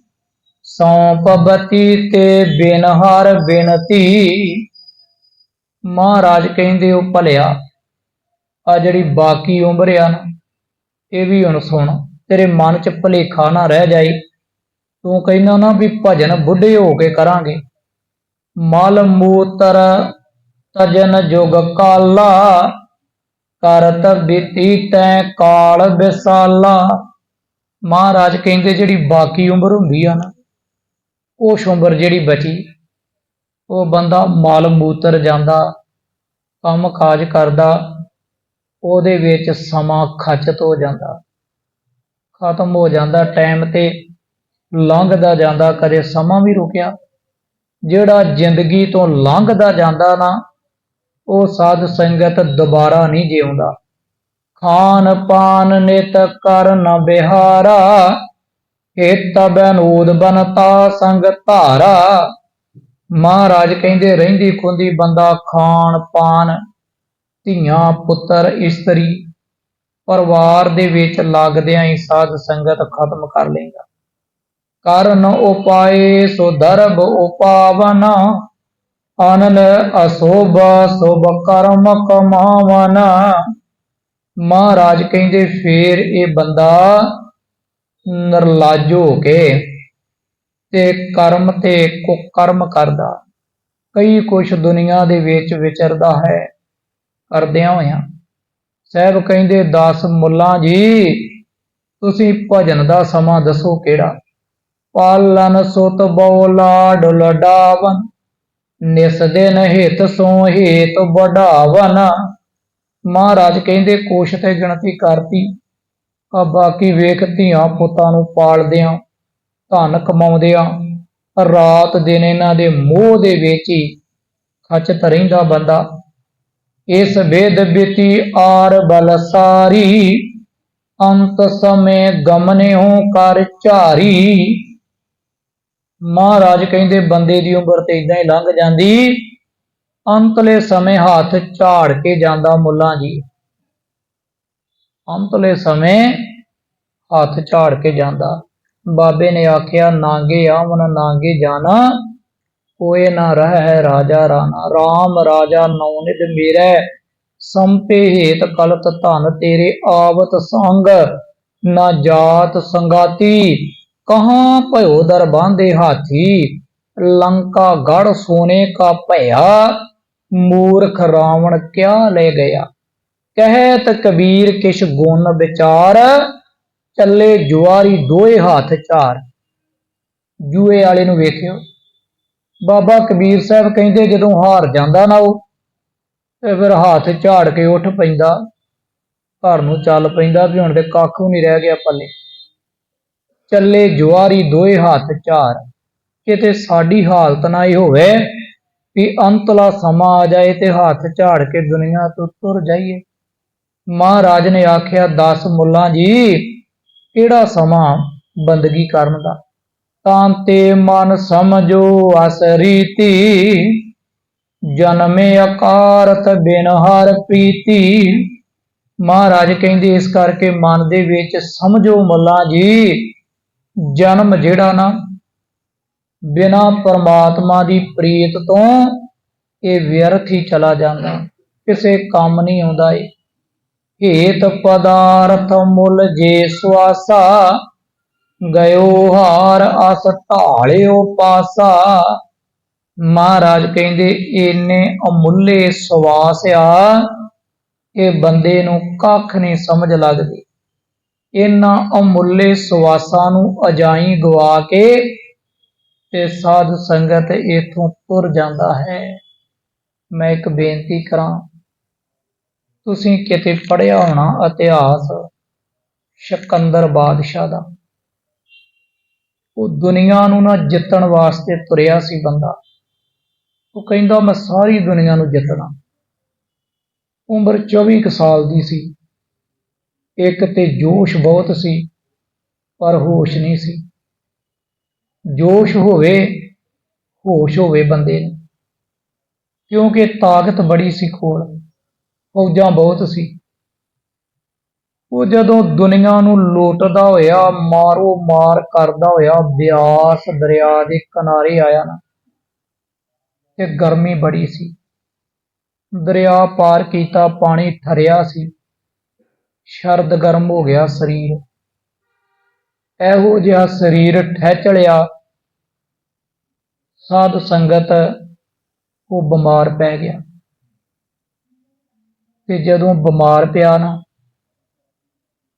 ਸੌਂਪ ਤੇ ਬਿਨ ਬਿਨਤੀ। ਮਹਾਰਾਜ ਕਹਿੰਦੇ, ਉਹ ਭਲਿਆ ਆ ਜਿਹੜੀ ਬਾਕੀ ਉਮਰ ਆ ਨਾ, ਇਹ ਵੀ ਹੁਣ ਸੁਣ, ਤੇਰੇ ਮਨ 'ਚ ਭਲੇਖਾ ਨਾ ਰਹਿ ਜਾਏ ਤੂੰ ਕਹਿੰਦਾ ਨਾ ਵੀ ਭਜਨ ਬੁੱਢੇ ਹੋ ਕੇ ਕਰਾਂਗੇ। ਮਲ ਮੂਤਰ ਤਜਨ ਜੁਗ ਕਾਲਾ ਕਰਤ ਬੀਤੀ ਤੈ ਕਾਲ ਵਿਸਾਲਾ। ਮਹਾਰਾਜ ਕਹਿੰਦੇ ਜਿਹੜੀ ਬਾਕੀ ਉਮਰ ਹੁੰਦੀ ਆ ਨਾ ਉਹ ਉਮਰ ਜਿਹੜੀ ਬਚੀ, ਉਹ ਬੰਦਾ ਮਲ ਮੂਤਰ ਜਾਂਦਾ, ਕੰਮ ਕਾਜ ਕਰਦਾ, ਉਹਦੇ ਵਿੱਚ ਸਮਾਂ ਖਚਤ ਹੋ ਜਾਂਦਾ। ਖਤਮ ਹੋ ਜਾਂਦਾ ਟਾਈਮ ਤੇ ਲੰਘਦਾ ਜਾਂਦਾ, ਕਦੇ ਸਮਾਂ ਵੀ ਰੁਕਿਆ। ਜਿਹੜਾ ਜ਼ਿੰਦਗੀ ਤੋਂ ਲੰਘਦਾ ਜਾਂਦਾ ਨਾ, ਉਹ ਸਾਧ ਸੰਗਤ ਦੁਬਾਰਾ ਨਹੀਂ ਜਿਉਂਦਾ। ਖਾਨ ਪਾਨ ਨਿਤ ਕਰਨ ਬਿਹਾਰਾ, ਹਿਤ ਬਨੂਦ ਬਨਤਾ ਸੰਗ ਧਾਰਾ। ਮਹਾਰਾਜ ਕਹਿੰਦੇ, ਰਹਿੰਦੀ ਖੁੰਦੀ ਬੰਦਾ ਖਾਨ ਪਾਨ, ਧੀਆਂ ਪੁੱਤਰ ਇਸਤਰੀ। ਪਰਿਵਾਰ ਦੇ ਵਿੱਚ ਲੱਗਦਿਆਂ ਹੀ ਸਾਧ ਸੰਗਤ ਖਤਮ ਕਰ ਲੇਗਾ ਕਰਨ ਉਪਾਏ ਸੋ ਦਰਬ ਉਪਾਵਨ। ਆਨੰਦ ਅਸੋਭ ਸੋਭ ਕਰਮ ਕਮਾਵਨ। ਮਹਾਰਾਜ ਕਹਿੰਦੇ, ਫੇਰ ਇਹ ਬੰਦਾ ਨਿਰਲਾਜ ਹੋ ਕੇ ਤੇ ਕਰਮ ਤੇ ਕੁਕਰਮ ਕਰਦਾ। ਕਈ ਕੁਛ ਦੁਨੀਆ ਦੇ ਵਿੱਚ ਵਿਚਰਦਾ ਹੈ, ਕਰਦਿਆਂ ਹੋਇਆ। ਸਾਹਿਬ ਕਹਿੰਦੇ 10 ਮੁੱਲਾਂ ਜੀ, ਤੁਸੀਂ ਭਜਨ ਦਾ ਸਮਾਂ ਦੱਸੋ ਕਿਹੜਾ? ਪਾਲਨ ਸੁਤ ਬਹੁ ਲਾਡ ਲਡਾਵਨ, ਨਿਸ ਦਿਨ ਹਿਤ ਸੋ ਹੇਤ ਵਡਾਵਨ। ਮਹਾਰਾਜ ਕਹਿੰਦੇ, ਕੋਸ਼ ਤੇ ਗਿਣਤੀ ਕਰਤੀ, ਆ ਬਾਕੀ ਵੇਖ ਧੀਆਂ ਪੁੱਤਾਂ ਨੂੰ ਪਾਲਦਿਆਂ, ਧਨ ਕਮਾਉਂਦਿਆਂ, ਰਾਤ ਦਿਨ ਇਹਨਾਂ ਦੇ ਮੋਹ ਦੇ ਵਿੱਚ ਹੀ ਖਚਤ ਰਹਿੰਦਾ ਬੰਦਾ। ਇਸ ਵੇਦ ਬਿਤੀ ਆਰ ਬਲ ਸਾਰੀ, ਅੰਤ ਸਮੇ ਗਮਨੇ ਹੋ ਕਰ ਝਾਰੀ। ਮਹਾਰਾਜ ਕਹਿੰਦੇ, ਬੰਦੇ ਦੀ ਉਮਰ ਤੇ ਇਦਾਂ ਹੀ ਲੰਘ ਜਾਂਦੀ। ਅੰਤਲੇ ਸਮੇਂ ਹੱਥ ਝਾੜ ਕੇ ਜਾਂਦਾ ਮੁੱਲਾਂ ਜੀ। ਅੰਤਲੇ ਸਮੇਂ ਹੱਥ ਝਾੜ ਕੇ ਜਾਂਦਾ। ਬਾਬੇ ਨੇ ਆਖਿਆ, ਨਾਂਗੇ ਆਵਨ ਨਾਂਗੇ ਜਾਣਾ। ਕੋਏ ਨਾ ਰਹਿ ਰਾਜਾ ਰਾਣਾ। RAM ਰਾਜਾ ਨੌਨਿਦ ਮੇਰਾ। ਸੰਪੇ ਹੇਤ ਕਲਤ ਧਨ ਤੇਰੇ ਆਵਤ ਸੰਗ। ਨਾ ਜਾਤ ਸੰਗਾਤੀ। ਕਹਾਂ ਭਇਓ ਦਰ ਬਾਂਦੇ ਹਾਥੀ, ਲੰਕਾ ਗੜ ਸੋਨੇ ਕਾ ਭਇਆ, ਮੂਰਖ ਰਾਵਣ ਕਿਆ ਲੈ ਗਿਆ? ਕਹਿਤ ਕਬੀਰ ਕਿਛ ਗੁਣ ਵਿਚਾਰ, ਚੱਲੇ ਜੁਆਰੀ ਦੋਏ ਹੱਥ ਚਾਰ। ਜੂਏ ਵਾਲੇ ਨੂੰ ਵੇਖਿਓ। ਬਾਬਾ ਕਬੀਰ ਸਾਹਿਬ ਕਹਿੰਦੇ ਜਦੋਂ ਹਾਰ ਜਾਂਦਾ ਨਾ ਉਹ, ਤੇ ਫਿਰ ਹੱਥ ਝਾੜ ਕੇ ਉੱਠ ਪੈਂਦਾ। ਘਰ ਨੂੰ ਚੱਲ ਪੈਂਦਾ ਵੀ ਹੁਣ ਤੇ ਕੱਖ ਵੀ ਨਹੀਂ ਰਹਿ ਗਿਆ ਪੱਲੇ। ਚੱਲੇ ਜੁਆਰੀ ਦੋਏ ਹੱਥ ਚਾਰ। ਕਿਤੇ ਸਾਡੀ ਹਾਲਤ ਨਾ ਹੀ ਹੋਵੇ ਵੀ ਅੰਤਲਾ ਸਮਾਂ ਆ ਜਾਏ ਤੇ ਹੱਥ ਝਾੜ ਕੇ ਦੁਨੀਆ ਤੋਂ ਤੁਰ ਜਾਈਏ। ਮਹਾਰਾਜ ਨੇ ਆਖਿਆ 10 ਮੁੱਲਾਂ ਜੀ, ਕਿਹੜਾ ਸਮਾਂ ਬੰਦਗੀ ਕਰਨ ਦਾ? ਤਾਂ ਤੇ ਮਨ ਸਮਝੋ ਅਸ ਰੀਤੀ। ਜਨਮੇ ਅਕਾਰਤ ਬਿਨ ਹਰ ਪ੍ਰੀਤੀ। ਮਹਾਰਾਜ ਕਹਿੰਦੇ ਇਸ ਕਰਕੇ ਮਨ ਦੇ ਵਿੱਚ, ਸਮਝੋ ਮੁੱਲਾਂ ਜੀ ਜਨਮ ਜਿਹੜਾ ਨਾ, ਬਿਨਾ ਪਰਮਾਤਮਾ ਦੀ ਪ੍ਰੀਤ ਤੋਂ ਇਹ ਵਿਅਰਥ ਹੀ ਚਲਾ ਜਾਂਦਾ। ਕਿਸੇ ਕੰਮ ਨਹੀਂ ਆਉਂਦਾ ਏ ਹੇਤ ਪਦਾਰਥ ਮੁੱਲ ਜੇ ਸੁਆਸਾ, ਗਇਓ ਹਾਰ ਅਸ ਢਾਲਿਓ ਪਾਸਾ। ਮਹਾਰਾਜ ਕਹਿੰਦੇ ਇੰਨੇ ਅਮੁੱਲੇ ਸਵਾਸ ਆ, ਇਹ ਬੰਦੇ ਨੂੰ ਕੱਖ ਨਹੀਂ ਸਮਝ ਲੱਗਦੀ। ਇਹਨਾਂ ਅਮੁੱਲੇ ਸਵਾਸਾਂ ਨੂੰ ਅਜਾਈ ਗਵਾ ਕੇ ਤੇ ਸਾਧ ਸੰਗਤ ਇਥੋਂ ਤੁਰ ਜਾਂਦਾ ਹੈ। ਮੈਂ ਇੱਕ ਬੇਨਤੀ ਕਰਾਂ, ਤੁਸੀਂ ਕਿਤੇ ਪੜ੍ਹਿਆ ਹੋਣਾ ਇਤਿਹਾਸ ਸ਼ਕੰਦਰ ਬਾਦਸ਼ਾਹ ਦਾ, ਉਹ ਦੁਨੀਆ ਨੂੰ ਨਾ ਜਿੱਤਣ ਵਾਸਤੇ ਤੁਰਿਆ ਸੀ ਬੰਦਾ। ਉਹ ਕਹਿੰਦਾ, ਮੈਂ ਸਾਰੀ ਦੁਨੀਆ ਨੂੰ ਜਿੱਤਣਾ। ਉਮਰ 24 ਕੁ ਸਾਲ ਦੀ ਸੀ। ਇੱਕ ਤੇ ਜੋਸ਼ ਬਹੁਤ ਸੀ, ਪਰ ਹੋਸ਼ ਨਹੀਂ ਸੀ। ਜੋਸ਼ ਹੋਵੇ, ਹੋਸ਼ ਹੋਵੇ ਬੰਦੇ ਨੂੰ। ਕਿਉਂਕਿ ਤਾਕਤ ਬੜੀ ਸੀ ਕੋਲ, ਫੌਜਾਂ ਬਹੁਤ ਸੀ। ਉਹ ਜਦੋਂ ਦੁਨੀਆ ਨੂੰ ਲੋਟਦਾ ਹੋਇਆ, ਮਾਰੋ ਮਾਰ ਕਰਦਾ ਹੋਇਆ, ਬਿਆਸ ਦਰਿਆ ਦੇ ਕਿਨਾਰੇ ਆਇਆ ਨਾ, ਤੇ ਗਰਮੀ ਬੜੀ ਸੀ। ਦਰਿਆ ਪਾਰ ਕੀਤਾ, ਪਾਣੀ ਠਰਿਆ ਸੀ। ਸ਼ਰਦ ਗਰਮ ਹੋ ਗਿਆ ਸਰੀਰ। ਇਹੋ ਜਿਹਾ ਸਰੀਰ ਠਹਿਚਲਿਆ ਸਾਧ ਸੰਗਤ ਉਹ ਬਿਮਾਰ ਪੈ ਗਿਆ। ਤੇ ਜਦੋਂ ਬਿਮਾਰ ਪਿਆ ਨਾ,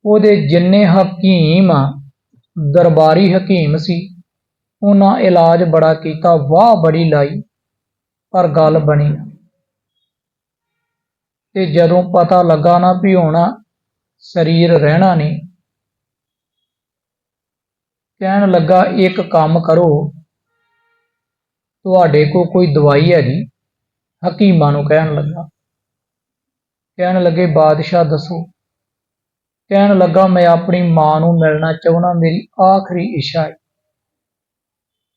ਉਹਦੇ ਜਿੰਨੇ ਹਕੀਮ ਦਰਬਾਰੀ ਹਕੀਮ ਸੀ, ਉਹਨਾਂ ਇਲਾਜ ਬੜਾ ਕੀਤਾ, ਵਾਹ ਬੜੀ ਲਾਈ, ਪਰ ਗੱਲ ਬਣੀ ਤੇ ਜਦੋਂ ਪਤਾ ਲੱਗਾ ਨਾ ਵੀ ਹੁਣ ਸਰੀਰ ਰਹਿਣਾ ਨਹੀਂ ਕਹਿਣ ਲੱਗਾ, ਇੱਕ ਕੰਮ ਕਰੋ। ਤੁਹਾਡੇ ਕੋਲ ਕੋਈ ਦਵਾਈ ਹੈਗੀ? ਹਕੀਮਾਂ ਨੂੰ ਕਹਿਣ ਲੱਗਾ। ਕਹਿਣ ਲੱਗੇ, ਬਾਦਸ਼ਾਹ ਦੱਸੋ। ਕਹਿਣ ਲੱਗਾ, ਮੈਂ ਆਪਣੀ ਮਾਂ ਨੂੰ ਮਿਲਣਾ ਚਾਹੁੰਦਾ, ਮੇਰੀ ਆਖਰੀ ਇੱਛਾ ਹੈ।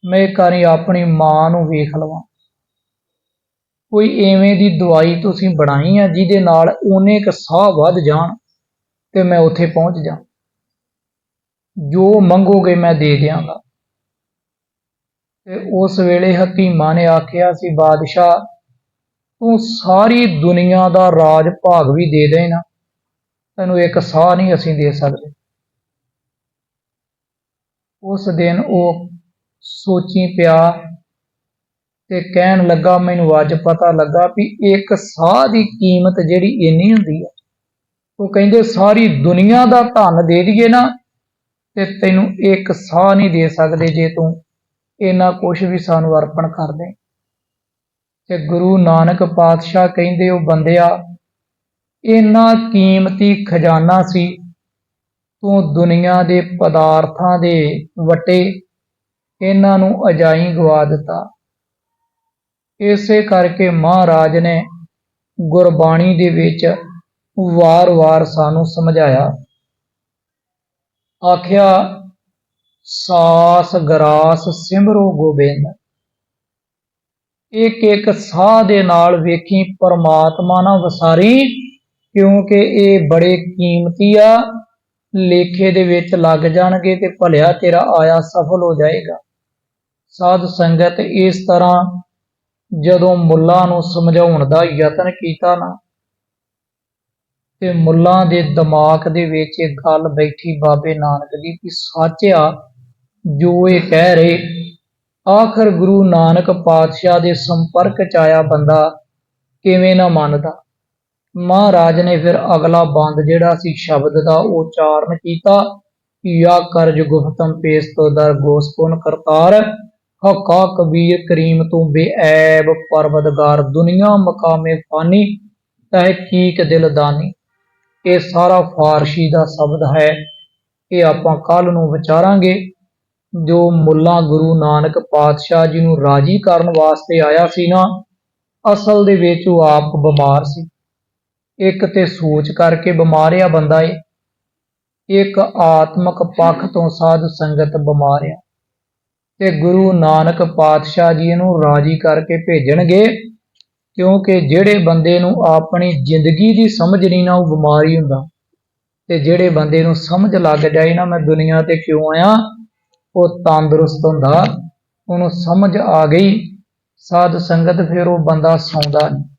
ਮੈਂ ਕਰੀ ਆਪਣੀ ਮਾਂ ਨੂੰ ਵੇਖ ਲਵਾਂ। ਕੋਈ ਐਵੇਂ ਦੀ ਦਵਾਈ ਤੁਸੀਂ ਬਣਾਈ ਆ, ਜਿਹਦੇ ਨਾਲ ਉਹਨੇ ਕ ਸਾਹ ਵੱਧ ਜਾਣ? ਤੇ ਮੈਂ ਉੱਥੇ ਪਹੁੰਚ ਜਾ। ਜੋ ਮੰਗੋਗੇ ਮੈਂ ਦੇ ਦਿਆਂਗਾ। ਤੇ ਉਸ ਵੇਲੇ ਹਕੀਮਾਂ ਨੇ ਆਖਿਆ ਸੀ, ਬਾਦਸ਼ਾਹ, ਤੂੰ ਸਾਰੀ ਦੁਨੀਆ ਦਾ ਰਾਜ ਭਾਗ ਵੀ ਦੇ ਦੇਣਾ। ਤੈਨੂੰ ਇੱਕ ਸਾਹ ਨਹੀਂ ਅਸੀਂ ਦੇ ਸਕਦੇ। ਉਸ ਦਿਨ ਉਹ ਸੋਚੀ ਪਿਆ ਤੇ ਕਹਿਣ ਲੱਗਾ, ਮੈਨੂੰ ਅੱਜ ਪਤਾ ਲੱਗਾ ਵੀ ਇੱਕ ਸਾਹ ਦੀ ਕੀਮਤ ਜਿਹੜੀ ਇੰਨੀ ਹੁੰਦੀ ਹੈ ਉਹ ਕਹਿੰਦੇ, ਸਾਰੀ ਦੁਨੀਆ ਦਾ ਧਨ ਦੇ ਦਈਏ ਨਾ, ਤੇ ਤੈਨੂੰ ਇੱਕ ਸਾਹ ਨਹੀਂ ਦੇ ਸਕਦੇ ਜੇ ਤੂੰ ਇੰਨਾ ਕੁਝ ਵੀ ਸਾਨੂੰ ਅਰਪਣ ਕਰ ਦੇ। ਤੇ ਗੁਰੂ ਨਾਨਕ ਪਾਤਸ਼ਾਹ ਕਹਿੰਦੇ, ਉਹ ਬੰਦਿਆ, ਇੰਨਾ ਕੀਮਤੀ ਖਜ਼ਾਨਾ ਸੀ, ਤੂੰ ਦੁਨੀਆ ਦੇ ਪਦਾਰਥਾਂ ਦੇ ਵਟੇ ਇਹਨਾਂ ਨੂੰ ਅਜਾਈ ਗਵਾ ਦਿੱਤਾ। ਇਸੇ ਕਰਕੇ ਮਹਾਰਾਜ ਨੇ ਗੁਰਬਾਣੀ ਦੇ ਵਿੱਚ ਵਾਰ-ਵਾਰ ਸਾਨੂੰ ਸਮਝਾਇਆ। ਆਖਿਆ, ਸਾਸ ਗਰਾਸ ਸਿਮਰੋ ਗੋਬਿੰਦ। ਇੱਕ ਇੱਕ ਸਾਹ ਦੇ ਨਾਲ ਵੇਖੀ ਪਰਮਾਤਮਾ ਨਾਲ ਵਸਾਰੀ, ਕਿਉਂਕਿ ਇਹ ਬੜੇ ਕੀਮਤੀ ਆ। ਲੇਖੇ ਦੇ ਵਿੱਚ ਲੱਗ ਜਾਣਗੇ ਤੇ ਭਲਿਆ ਤੇਰਾ ਆਇਆ ਸਫਲ ਹੋ ਜਾਏਗਾ। ਸਾਧ ਸੰਗਤ ਇਸ ਤਰ੍ਹਾਂ ਜਦੋਂ ਮੁੱਲਾਂ ਨੂੰ ਸਮਝਾਉਣ ਦਾ ਯਤਨ ਕੀਤਾ ਨਾ ਤੇ ਮੁੱਲਾਂ ਦੇ ਦਿਮਾਗ ਦੇ ਵਿੱਚ ਇਹ ਗੱਲ ਬੈਠੀ ਬਾਬੇ ਨਾਨਕ ਦੀ ਕਿ ਸੱਚ ਆ ਜੋ ਇਹ ਕਹਿ ਰਹੇ, ਆਖਰ ਗੁਰੂ ਨਾਨਕ ਪਾਤਸ਼ਾਹ ਦੇ ਸੰਪਰਕ ਚ ਆਇਆ ਬੰਦਾ ਕਿਵੇਂ ਨਾ ਮੰਨਦਾ? ਮਹਾਰਾਜ ਨੇ ਫਿਰ ਅਗਲਾ ਬੰਦ ਜਿਹੜਾ ਸੀ ਸ਼ਬਦ ਦਾ ਉਹ ਉਚਾਰਨ ਕੀਤਾ ਯਾ ਕਰਜ ਗੁਫਤਮ ਪੇਸਤੋ ਦਰ ਗੋਸਪੁਨ ਕਰਤਾਰ, ਹਕਾ ਕਬੀਰ ਕਰੀਮ ਤੂੰ ਬੇਐਬ ਪਰਵਦਗਾਰ ਦੁਨੀਆ ਮਕਾਮੇ ਫਾਨੀ ਤਹਿਕੀਕ ਦਿਲਦਾਨੀ ਇਹ ਸਾਰਾ ਫਾਰਸ਼ੀ ਦਾ ਸ਼ਬਦ ਹੈ। ਇਹ ਆਪਾਂ ਕੱਲ ਨੂੰ ਵਿਚਾਰਾਂਗੇ। ਜੋ ਮੁੱਲਾ ਗੁਰੂ ਨਾਨਕ ਪਾਤਸ਼ਾਹ ਜੀ ਨੂੰ ਰਾਜੀ ਕਰਨ ਵਾਸਤੇ ਆਇਆ ਸੀ ਨਾ, ਅਸਲ ਦੇ ਵਿੱਚ ਉਹ ਆਪ ਬਿਮਾਰ ਸੀ। ਇੱਕ ਤੇ ਸੋਚ ਕਰਕੇ ਬਿਮਾਰ ਆ ਬੰਦਾ ਏ। ਇੱਕ ਆਤਮਿਕ ਪੱਖ ਤੋਂ ਸਾਧ ਸੰਗਤ ਬਿਮਾਰ ਆ। ਤੇ ਗੁਰੂ ਨਾਨਕ ਪਾਤਸ਼ਾਹ ਜੀ ਨੂੰ ਰਾਜੀ ਕਰਕੇ ਭੇਜਣਗੇ। ਕਿਉਂਕਿ ਜਿਹੜੇ ਬੰਦੇ ਨੂੰ ਆਪਣੀ ਜ਼ਿੰਦਗੀ ਦੀ ਸਮਝ ਨਹੀਂ ਨਾ, ਉਹ ਬਿਮਾਰੀ ਹੁੰਦਾ। ਤੇ ਜਿਹੜੇ ਬੰਦੇ ਨੂੰ ਸਮਝ ਲੱਗ ਜਾਏ ਨਾ, ਮੈਂ ਦੁਨੀਆ ਤੇ ਕਿਉਂ ਆਇਆ? ਉਹ ਤੰਦਰੁਸਤ ਹੁੰਦਾ, ਉਹਨੂੰ ਸਮਝ ਆ ਗਈ। ਸਾਧ ਸੰਗਤ ਫਿਰ ਉਹ ਬੰਦਾ ਸੌਂਦਾ ਨਹੀਂ